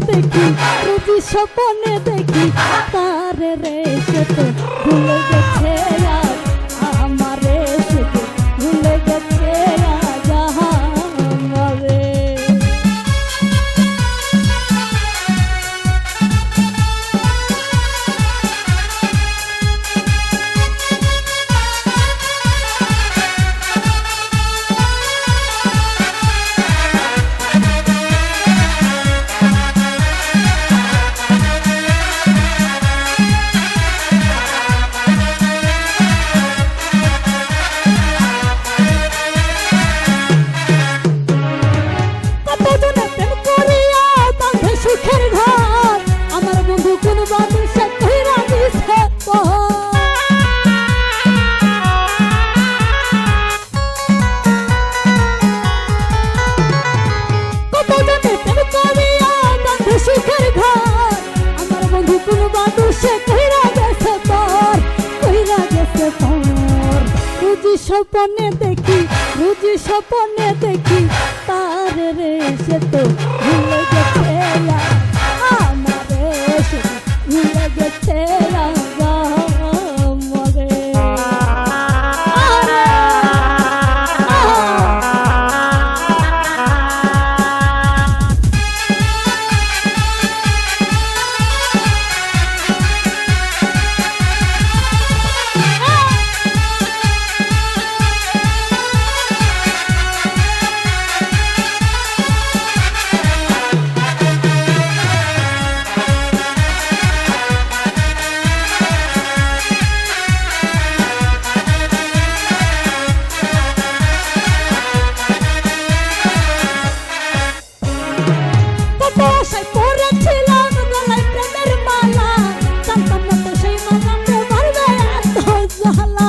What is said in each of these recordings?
দেখি রুজি স্বপনে দেখি তার রে সুখের ঘর। আমার বন্ধু কোন সে কইরা দিছে পর। কতজনে প্রেম করিয়া বাঁধে সুখের ঘর। আমার বন্ধু কোন সে কইরা গেছে পর। স্বপ্নে দেখি, রুজি স্বপ্নে দেখি, তার রে সে তো ভুলে গেছে। ভুলে আশায় পড়েছিলাম, গলায় প্রেমের মালা। জানতাম না তো সেই মালাতে মারবে এত জ্বালা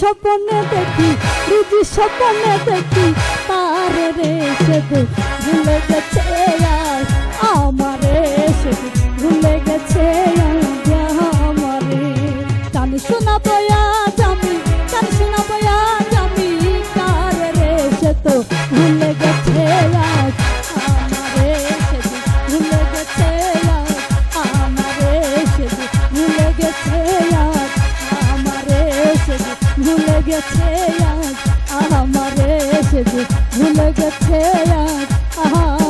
স্বপ্নে দেখি, রুজি স্বপ্নে দেখি রে তো ভুলে গেছে আমারে Ah, ah, ah.